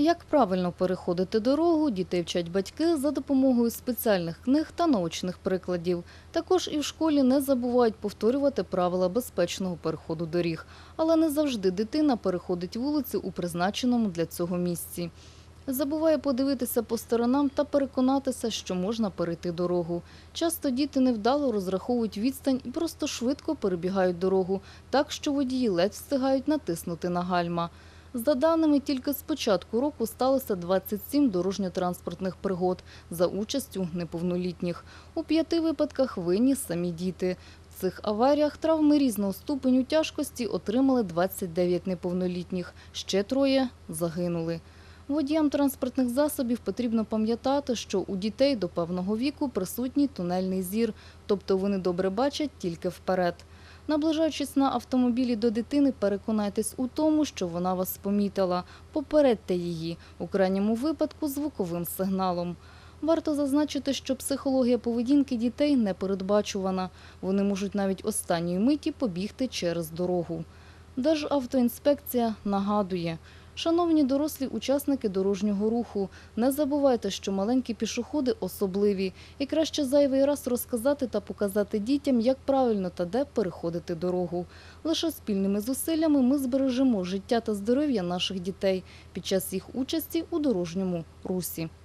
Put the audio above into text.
Як правильно переходити дорогу, дітей вчать батьки за допомогою спеціальних книг та наочних прикладів. Також і в школі не забувають повторювати правила безпечного переходу доріг. Але не завжди дитина переходить вулицю у призначеному для цього місці. Забуває подивитися по сторонам та переконатися, що можна перейти дорогу. Часто діти невдало розраховують відстань і просто швидко перебігають дорогу, так що водії ледь встигають натиснути на гальма. За даними, тільки з початку року сталося 27 дорожньо-транспортних пригод за участю неповнолітніх. У п'яти випадках винні самі діти. В цих аваріях травми різного ступеню тяжкості отримали 29 неповнолітніх, ще троє загинули. Водіям транспортних засобів потрібно пам'ятати, що у дітей до певного віку присутній тунельний зір, тобто вони добре бачать тільки вперед. Наближаючись на автомобілі до дитини, переконайтесь у тому, що вона вас помітила. Попередьте її, у крайньому випадку звуковим сигналом. Варто зазначити, що психологія поведінки дітей непередбачувана. Вони можуть навіть останньої миті побігти через дорогу. Державтоінспекція нагадує, шановні дорослі учасники дорожнього руху, не забувайте, що маленькі пішоходи особливі, і краще зайвий раз розказати та показати дітям, як правильно та де переходити дорогу. Лише спільними зусиллями ми збережемо життя та здоров'я наших дітей під час їх участі у дорожньому русі.